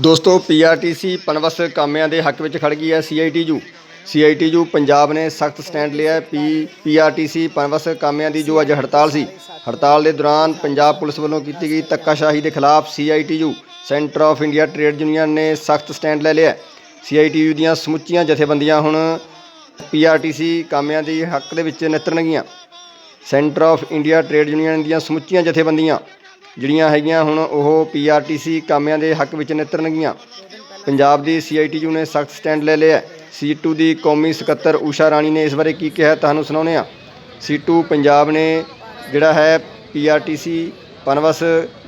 ਦੋਸਤੋ ਪੀਆਰਟੀਸੀ ਪਨਵਸ ਕਾਮਿਆਂ ਦੇ ਹੱਕ ਵਿੱਚ ਖੜ ਗਈ ਹੈ ਸੀਆਈਟੀਯੂ ਸੀਆਈਟੀਯੂ ਪੰਜਾਬ ਨੇ ਸਖਤ ਸਟੈਂਡ ਲਿਆ ਹੈ ਪੀ ਪੀਆਰਟੀਸੀ ਪਨਵਸ ਕਾਮਿਆਂ ਦੀ ਜੋ ਅੱਜ ਹੜਤਾਲ ਸੀ। ਹੜਤਾਲ ਦੇ ਦੌਰਾਨ ਪੰਜਾਬ ਪੁਲਿਸ ਵੱਲੋਂ ਕੀਤੀ ਗਈ ਧੱਕਾਸ਼ਾਹੀ ਦੇ ਖਿਲਾਫ CITU centre of India trade union ਨੇ ਸਖਤ ਸਟੈਂਡ ਲੈ ਲਿਆ ਸੀਆਈਟੀਯੂ ਦੀਆਂ ਸਮੁੱਚੀਆਂ ਜਥੇਬੰਦੀਆਂ ਹੁਣ ਪੀਆਰਟੀਸੀ ਕਾਮਿਆਂ ਦੀ ਹੱਕ ਦੇ ਵਿੱਚ ਨਿਤਰਨਗੀਆਂ centre of India trade union ਦੀਆਂ ਸਮੁੱਚੀਆਂ ਜਥੇਬੰਦੀਆਂ ਜਿਹੜੀਆਂ ਹੈਗੀਆਂ ਹੁਣ ਉਹ ਪੀਆਰਟੀਸੀ ਕਾਮਿਆਂ ਦੇ ਹੱਕ ਵਿੱਚ ਨਿਤਰਨਗੀਆਂ। ਪੰਜਾਬ ਦੀ ਸੀਆਈਟੀਯੂ ਨੇ ਸਖਤ ਸਟੈਂਡ ਲੈ ਲਿਆ ਸੀ2 ਦੀ ਕੌਮੀ ਸਕੱਤਰ ਊਸ਼ਾ ਰਾਣੀ ਨੇ ਇਸ ਬਾਰੇ ਕੀ ਕਿਹਾ ਤੁਹਾਨੂੰ ਸੁਣਾਉਂਦੇ ਹਾਂ। ਸੀ2 ਪੰਜਾਬ ਨੇ ਜਿਹੜਾ ਹੈ ਪੀਆਰਟੀਸੀ ਪਨਵਸ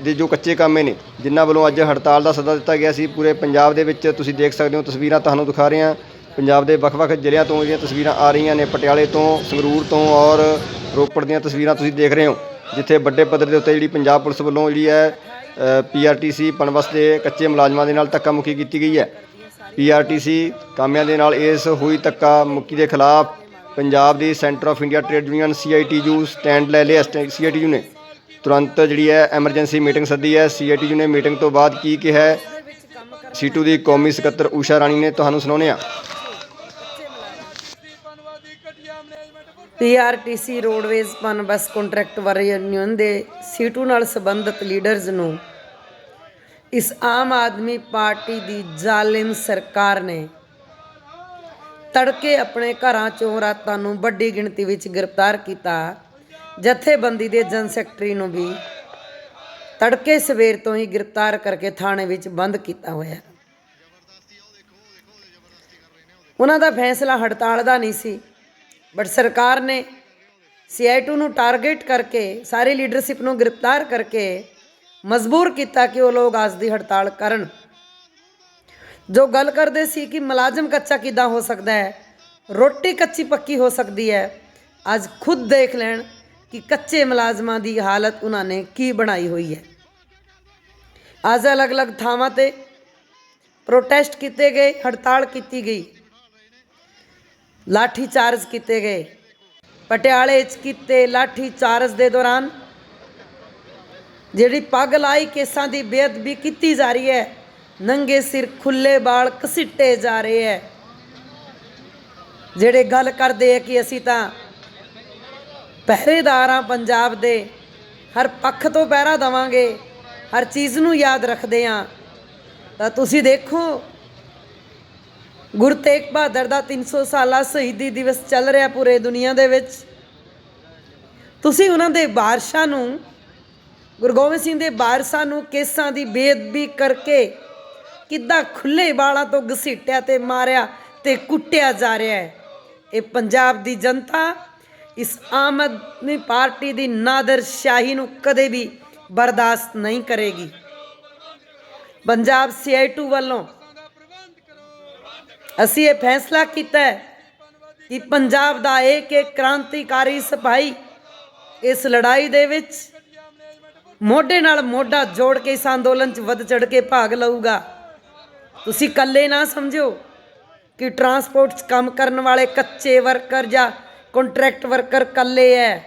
ਦੇ ਜੋ ਕੱਚੇ ਕਾਮੇ ਨੇ, ਜਿਨ੍ਹਾਂ ਵੱਲੋਂ ਅੱਜ ਹੜਤਾਲ ਦਾ ਸੱਦਾ ਦਿੱਤਾ ਗਿਆ ਸੀ, ਪੂਰੇ ਪੰਜਾਬ ਦੇ ਵਿੱਚ ਤੁਸੀਂ ਦੇਖ ਸਕਦੇ ਹੋ ਤਸਵੀਰਾਂ ਤੁਹਾਨੂੰ ਦਿਖਾ ਰਹੇ ਹਾਂ। ਪੰਜਾਬ ਦੇ ਵੱਖ-ਵੱਖ ਜ਼ਿਲ੍ਹਿਆਂ ਤੋਂ ਜਿਹੜੀਆਂ ਤਸਵੀਰਾਂ ਆ ਰਹੀਆਂ ਨੇ, ਪਟਿਆਲੇ ਤੋਂ, ਸੰਗਰੂਰ ਤੋਂ ਔਰ ਰੋਪੜ ਦੀਆਂ ਤਸਵੀਰਾਂ ਤੁਸੀਂ ਦੇਖ ਰਹੇ ਹੋ। ਜਿੱਥੇ ਵੱਡੇ ਪੱਧਰ ਦੇ ਉੱਤੇ ਜਿਹੜੀ ਪੰਜਾਬ ਪੁਲਿਸ ਵੱਲੋਂ ਜਿਹੜੀ ਹੈ ਪੀਆਰਟੀਸੀ ਪਨਵਸ ਦੇ ਕੱਚੇ ਮੁਲਾਜ਼ਮਾਂ ਦੇ ਨਾਲ ਧੱਕਾ ਮੁੱਕੀ ਕੀਤੀ ਗਈ ਹੈ। ਪੀਆਰਟੀਸੀ ਕਾਮਿਆਂ ਦੇ ਨਾਲ ਇਸ ਹੋਈ ਧੱਕਾ ਮੁੱਕੀ ਦੇ ਖਿਲਾਫ ਪੰਜਾਬ ਦੀ centre of India trade union CITU stand ਲੈ ਲਿਆ। ਸੀਆਈਟੀਯੂ ਨੇ ਤੁਰੰਤ ਜਿਹੜੀ ਹੈ ਐਮਰਜੈਂਸੀ ਮੀਟਿੰਗ ਸੱਦੀ ਹੈ। ਸੀਆਈਟੀਯੂ ਨੇ ਮੀਟਿੰਗ ਤੋਂ ਬਾਅਦ ਕੀ ਕਿਹਾ ਹੈ? ਸੀਟੂ ਦੀ ਕੌਮੀ ਸਕੱਤਰ ਊਸ਼ਾ ਰਾਣੀ ਨੇ ਤੁਹਾਨੂੰ ਸੁਣਾਉਂਦੇ ਹਾਂ। ਪੀਆਰਟੀਸੀ ਰੋਡਵੇਜ਼ ਪਨ ਬੱਸ ਕੰਟਰੈਕਟ ਵਰ ਯੂਨੀਅਨ ਦੇ ਸੀਟੂ ਨਾਲ ਸੰਬੰਧਿਤ ਲੀਡਰਜ਼ ਨੂੰ। ਇਸ ਆਮ ਆਦਮੀ ਪਾਰਟੀ ਦੀ ਜ਼ਾਲਿਮ ਸਰਕਾਰ ਨੇ ਤੜਕੇ ਆਪਣੇ ਘਰਾਂ ਚੋਂ ਰਾਤਾਂ ਨੂੰ ਵੱਡੀ ਗਿਣਤੀ ਵਿੱਚ ਗ੍ਰਿਫਤਾਰ ਕੀਤਾ। ਜਥੇਬੰਦੀ ਦੇ ਜਨ ਸੈਕਟਰੀ ਨੂੰ ਵੀ ਤੜਕੇ ਸਵੇਰ ਤੋਂ ਹੀ ਗ੍ਰਿਫਤਾਰ ਕਰਕੇ ਥਾਣੇ ਵਿੱਚ ਬੰਦ ਕੀਤਾ ਹੋਇਆ। ਉਹਨਾਂ ਦਾ ਫੈਸਲਾ ਹੜਤਾਲ ਦਾ ਨਹੀਂ ਸੀ। ਬਟ ਸਰਕਾਰ ਨੇ ਸੀਆਈਟੂ ਨੂੰ ਟਾਰਗੇਟ ਕਰਕੇ, ਸਾਰੀ ਲੀਡਰਸ਼ਿਪ ਨੂੰ ਗ੍ਰਿਫਤਾਰ ਕਰਕੇ ਮਜਬੂਰ ਕੀਤਾ ਕਿ ਉਹ ਲੋਕ ਅੱਜ ਦੀ ਹੜਤਾਲ ਕਰਨ। ਜੋ ਗੱਲ ਕਰਦੇ ਸੀ ਕਿ ਮੁਲਾਜ਼ਮ ਕੱਚਾ ਕਿਦਾਂ ਹੋ ਸਕਦਾ ਹੈ, ਰੋਟੀ ਕੱਚੀ ਪੱਕੀ ਹੋ ਸਕਦੀ ਹੈ, ਅੱਜ ਖੁਦ ਦੇਖ ਲੈਣ ਕਿ ਕੱਚੇ ਮੁਲਾਜ਼ਮਾਂ ਦੀ ਹਾਲਤ ਉਹਨਾਂ ਨੇ ਕੀ ਬਣਾਈ ਹੋਈ ਹੈ। ਅੱਜ ਅਲੱਗ-ਅਲੱਗ ਥਾਵਾਂ ਤੇ ਪ੍ਰੋਟੈਸਟ ਕੀਤੇ ਗਏ, ਹੜਤਾਲ ਕੀਤੀ ਗਈ। ਲਾਠੀ ਚਾਰਜ ਕੀਤੇ ਗਏ। ਪਟਿਆਲੇ 'ਚ ਕੀਤੇ ਲਾਠੀ ਚਾਰਜ ਦੇ ਦੌਰਾਨ ਜਿਹੜੀ ਪੱਗ ਲਾਈ, ਕੇਸਾਂ ਦੀ ਬੇਅਦਬੀ ਕੀਤੀ ਜਾ ਰਹੀ ਹੈ। ਨੰਗੇ ਸਿਰ ਖੁੱਲੇ ਬਾਲ ਘਸੀਟੇ ਜਾ ਰਹੇ ਹੈ। ਜਿਹੜੇ ਗੱਲ ਕਰਦੇ ਆ ਕਿ ਅਸੀਂ ਤਾਂ ਪਹਿਰੇਦਾਰ ਆ ਪੰਜਾਬ ਦੇ। ਹਰ ਪੱਖ ਤੋਂ ਪਹਿਰਾ ਦਵਾਂਗੇ। ਹਰ ਚੀਜ਼ ਨੂੰ ਯਾਦ ਰੱਖਦੇ ਆ ਤਾਂ ਤੁਸੀਂ ਦੇਖੋ ਗੁਰੂ ਤੇਗ ਬਹਾਦਰ ਦਾ 300 ਸਾਲਾ ਸ਼ਹੀਦੀ ਦਿਵਸ ਚੱਲ ਰਿਹਾ ਪੂਰੇ ਦੁਨੀਆ ਦੇ ਵਿੱਚ। ਤੁਸੀਂ ਉਹਨਾਂ ਦੇ ਬਾਰਸ਼ਾਂ ਨੂੰ, ਗੁਰੂ ਗੋਬਿੰਦ ਸਿੰਘ ਦੇ ਬਾਰਸ਼ਾਂ ਨੂੰ ਕੇਸਾਂ ਦੀ ਬੇਅਦਬੀ ਕਰਕੇ ਕਿੱਦਾਂ ਖੁੱਲੇ ਵਾਲਾਂ ਤੋਂ ਘਸੀਟਿਆ ਤੇ ਮਾਰਿਆ ਤੇ ਕੁੱਟਿਆ ਜਾ ਰਿਹਾ ਹੈ। ਇਹ ਪੰਜਾਬ ਦੀ ਜਨਤਾ, ਇਸ ਆਮ ਆਦਮੀ ਪਾਰਟੀ ਦੀ ਨਾਦਰ ਸ਼ਾਹੀ ਨੂੰ ਕਦੇ ਵੀ ਬਰਦਾਸ਼ਤ ਨਹੀਂ ਕਰੇਗੀ। ਪੰਜਾਬ ਸੀਆਈਟੂ ਵੱਲੋਂ ਅਸੀਂ ਇਹ ਫੈਸਲਾ ਕੀਤਾ ਹੈ ਕਿ ਪੰਜਾਬ ਦਾ ਇੱਕ ਇੱਕ ਕ੍ਰਾਂਤੀਕਾਰੀ ਸਿਪਾਹੀ ਇਸ ਲੜਾਈ ਦੇ ਵਿੱਚ ਮੋਢੇ ਨਾਲ ਮੋਢਾ ਜੋੜ ਕੇ ਇਸ ਅੰਦੋਲਨ 'ਚ ਵੱਧ ਚੜ ਕੇ ਭਾਗ ਲਊਗਾ। ਤੁਸੀਂ ਇਕੱਲੇ ਨਾ ਸਮਝੋ ਕਿ ਟਰਾਂਸਪੋਰਟ 'ਚ ਕੰਮ ਕਰਨ ਵਾਲੇ ਕੱਚੇ ਵਰਕਰ ਜਾਂ ਕੰਟਰੈਕਟ ਵਰਕਰ ਇਕੱਲੇ ਐ।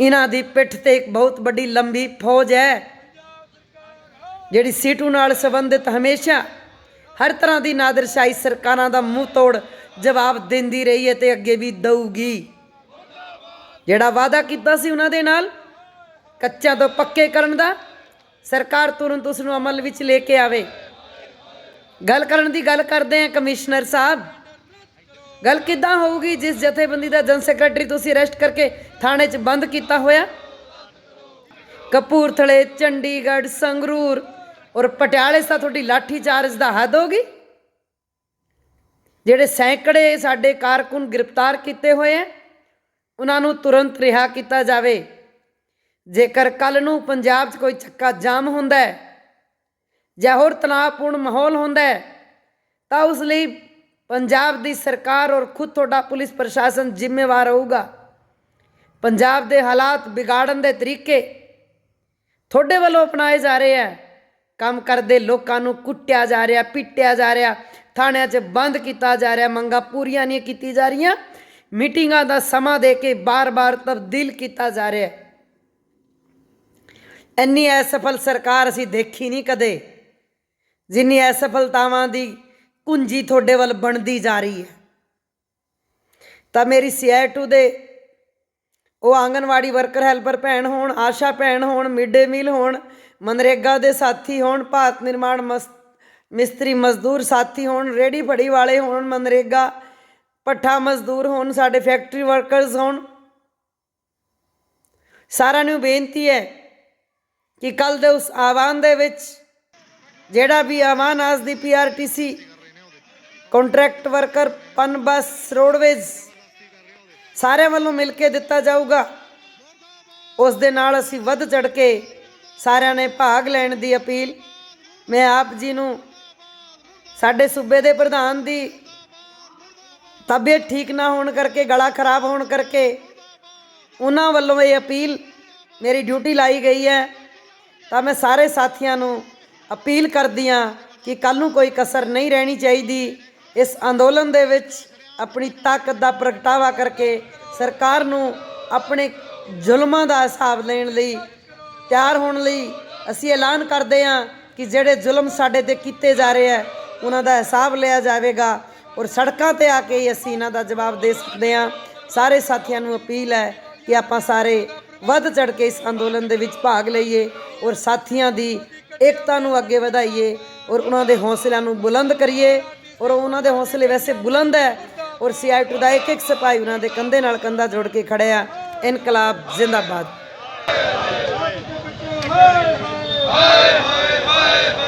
ਇਹਨਾਂ ਦੀ ਪਿੱਠ ਤੇ ਇੱਕ ਬਹੁਤ ਵੱਡੀ ਲੰਬੀ ਫੌਜ ਹੈ ਜਿਹੜੀ ਸੀਟੂ ਨਾਲ ਸੰਬੰਧਿਤ ਹਮੇਸ਼ਾ ਹਰ ਤਰ੍ਹਾਂ ਦੀ ਨਾਦਰਸ਼ਾਹੀ ਸਰਕਾਰਾਂ ਦਾ ਮੂੰਹ ਤੋੜ ਜਵਾਬ ਦਿੰਦੀ ਰਹੀ ਹੈ ਤੇ ਅੱਗੇ ਵੀ ਦਊਗੀ। ਜਿਹੜਾ ਵਾਅਦਾ ਕੀਤਾ ਸੀ ਉਹਨਾਂ ਦੇ ਨਾਲ, ਕੱਚਿਆਂ ਤੋਂ ਪੱਕੇ ਕਰਨ ਦਾ, ਸਰਕਾਰ ਤੁਰੰਤ ਉਸ ਨੂੰ ਅਮਲ ਵਿੱਚ ਲੈ ਕੇ ਆਵੇ। ਗੱਲ ਕਰਨ ਦੀ ਗੱਲ ਕਰਦੇ ਆ ਕਮਿਸ਼ਨਰ ਸਾਹਿਬ। ਗੱਲ ਕਿੱਦਾਂ ਹੋਊਗੀ ਜਿਸ ਜਥੇਬੰਦੀ ਦਾ ਜਨ ਸੈਕਟਰੀ ਤੁਸੀਂ ਅਰੈਸਟ ਕਰਕੇ ਥਾਣੇ 'ਚ ਬੰਦ ਕੀਤਾ ਹੋਇਆ? ਕਪੂਰਥਲੇ, ਚੰਡੀਗੜ੍ਹ, ਸੰਗਰੂਰ। ਔਰ ਪਟਿਆਲੇ ਸਾ ਤੁਹਾਡੀ ਲਾਠੀ ਚਾਰਜ ਦਾ ਹੱਦ ਹੋਗੀ ਜਿਹੜੇ ਸੈਂਕੜੇ ਸਾਡੇ ਕਾਰਕੁਨ ਗ੍ਰਿਫਤਾਰ ਕੀਤੇ ਹੋਏ ਆ ਉਹਨਾਂ ਨੂੰ ਤੁਰੰਤ ਰਿਹਾ ਕੀਤਾ ਜਾਵੇ। ਜੇਕਰ ਕੱਲ ਨੂੰ ਪੰਜਾਬ 'ਚ ਕੋਈ ਚੱਕਾ ਜਾਮ ਹੁੰਦਾ ਹੈ, ਜਾਂ ਹੋਰ ਤਣਾਅਪੂਰਨ ਮਾਹੌਲ ਹੁੰਦਾ ਹੈ, ਤਾਂ ਉਸ ਲਈ ਪੰਜਾਬ ਦੀ ਸਰਕਾਰ ਔਰ ਖੁਦ ਤੁਹਾਡਾ ਪੁਲਿਸ ਪ੍ਰਸ਼ਾਸਨ ਜ਼ਿੰਮੇਵਾਰ ਹੋਊਗਾ ਪੰਜਾਬ ਦੇ ਹਾਲਾਤ ਵਿਗਾੜਨ ਦੇ ਤਰੀਕੇ ਤੁਹਾਡੇ ਵੱਲੋਂ ਅਪਣਾਏ ਜਾ ਰਹੇ ਆ ਕੰਮ ਕਰਦੇ, ਲੋਕਾਂ ਨੂੰ ਕੁੱਟਿਆ ਜਾ ਰਿਹਾ, ਪਿੱਟਿਆ ਜਾ ਰਿਹਾ, ਥਾਣਿਆਂ 'ਚ ਬੰਦ ਕੀਤਾ ਜਾ ਰਿਹਾ, ਮੰਗਾਂ ਪੂਰੀਆਂ ਨਹੀਂ ਕੀਤੀ ਜਾ ਰਹੀਆਂ। ਮੀਟਿੰਗਾਂ ਦਾ ਸਮਾਂ ਦੇ ਕੇ ਬਾਰ-ਬਾਰ ਤਬਦੀਲ ਕੀਤਾ ਜਾ ਰਿਹਾ ਹੈ। ਇੰਨੀ ਅਸਫਲ ਸਰਕਾਰ ਅਸੀਂ ਦੇਖੀ ਨਹੀਂ ਕਦੇ, ਜਿੰਨੀ ਅਸਫਲਤਾਵਾਂ ਦੀ ਕੁੰਜੀ ਤੁਹਾਡੇ ਵੱਲ ਬਣਦੀ ਜਾ ਰਹੀ ਹੈ। ਤਾਂ ਮੇਰੀ ਸੀਆਈ2 ਦੇ ਉਹ ਆਂਗਨਵਾੜੀ ਵਰਕਰ, ਹੈਲਪਰ ਭੈਣ ਹੋਣ, ਆਸ਼ਾ ਭੈਣ ਹੋਣ ਮਿਡ ਡੇ ਮੀਲ ਹੋਣ ਮਨਰੇਗਾ ਦੇ ਸਾਥੀ ਹੋਣ, ਭਾਰਤ ਨਿਰਮਾਣ ਮਸ, ਮਿਸਤਰੀ ਮਜ਼ਦੂਰ ਸਾਥੀ ਹੋਣ ਰੇੜੀ ਫੜੀ ਵਾਲੇ ਹੋਣ, ਮਨਰੇਗਾ ਪੱਠਾ ਮਜ਼ਦੂਰ ਹੋਣ, ਸਾਡੇ ਫੈਕਟਰੀ ਵਰਕਰਸ ਹੋਣ। ਸਾਰਿਆਂ ਨੂੰ ਬੇਨਤੀ ਹੈ ਕਿ ਕੱਲ ਦੇ ਉਸ ਆਹਵਾਨ ਦੇ ਵਿੱਚ ਜਿਹੜਾ ਵੀ ਆਹਵਾਨ ਆਸ ਦੀ ਪੀਆਰਟੀਸੀ ਕੰਟਰੈਕਟ ਵਰਕਰ ਪਨ ਬੱਸ ਰੋਡਵੇਜ਼ ਸਾਰਿਆਂ ਵੱਲੋਂ ਮਿਲ ਕੇ ਦਿੱਤਾ ਜਾਊਗਾ, ਉਸ ਦੇ ਨਾਲ ਅਸੀਂ ਵੱਧ ਚੜ ਕੇ ਸਾਰਿਆਂ ਨੇ ਭਾਗ ਲੈਣ ਦੀ ਅਪੀਲ। ਮੈਂ ਆਪ ਜੀ ਨੂੰ ਸਾਡੇ ਸੂਬੇ ਦੇ ਪ੍ਰਧਾਨ ਦੀ ਤਬੀਅਤ ਠੀਕ ਨਾ ਹੋਣ ਕਰਕੇ, ਗਲਾ ਖਰਾਬ ਹੋਣ ਕਰਕੇ ਉਹਨਾਂ ਵੱਲੋਂ ਇਹ ਅਪੀਲ ਮੇਰੀ ਡਿਊਟੀ ਲਾਈ ਗਈ ਹੈ। ਤਾਂ ਮੈਂ ਸਾਰੇ ਸਾਥੀਆਂ ਨੂੰ ਅਪੀਲ ਕਰਦੀ ਹਾਂ ਕਿ ਕੱਲ ਨੂੰ ਕੋਈ ਕਸਰ ਨਹੀਂ ਰਹਿਣੀ ਚਾਹੀਦੀ। ਇਸ ਅੰਦੋਲਨ ਦੇ ਵਿੱਚ ਆਪਣੀ ਤਾਕਤ ਦਾ ਪ੍ਰਗਟਾਵਾ ਕਰਕੇ ਸਰਕਾਰ ਨੂੰ ਆਪਣੇ ਜ਼ੁਲਮਾਂ ਦਾ ਹਿਸਾਬ ਲੈਣ ਲਈ ਤਿਆਰ ਹੋਣ ਲਈ ਅਸੀਂ ਐਲਾਨ ਕਰਦੇ ਹਾਂ ਕਿ ਜਿਹੜੇ ਜ਼ੁਲਮ ਸਾਡੇ ਤੇ ਕੀਤੇ ਜਾ ਰਹੇ ਹੈ ਉਹਨਾਂ ਦਾ ਹਿਸਾਬ ਲਿਆ ਜਾਵੇਗਾ ਔਰ ਸੜਕਾਂ ਤੇ ਆ ਕੇ ਹੀ ਅਸੀਂ ਇਹਨਾਂ ਦਾ ਜਵਾਬ ਦੇ ਸਕਦੇ ਹਾਂ। ਸਾਰੇ ਸਾਥੀਆਂ ਨੂੰ ਅਪੀਲ ਹੈ ਕਿ ਆਪਾਂ ਸਾਰੇ ਵੱਧ ਚੜ ਕੇ ਇਸ ਅੰਦੋਲਨ ਦੇ ਵਿੱਚ ਭਾਗ ਲਈਏ ਔਰ ਸਾਥੀਆਂ ਦੀ ਏਕਤਾ ਨੂੰ ਅੱਗੇ ਵਧਾਈਏ ਔਰ ਉਹਨਾਂ ਦੇ ਹੌਸਲਿਆਂ ਨੂੰ ਬੁਲੰਦ ਕਰੀਏ ਔਰ ਉਹਨਾਂ ਦੇ ਹੌਸਲੇ ਵੈਸੇ ਬੁਲੰਦ ਹੈ ਔਰ ਸੀਆਈਟੂ ਦਾ ਇੱਕ ਇੱਕ ਸਿਪਾਹੀ ਉਹਨਾਂ ਦੇ ਕੰਧੇ ਨਾਲ ਕੰਧਾ ਜੋੜ ਕੇ ਖੜਿਆ ਇਨਕਲਾਬ ਜ਼ਿੰਦਾਬਾਦ। ਹਾਏ ਹਾਏ ਹਾਏ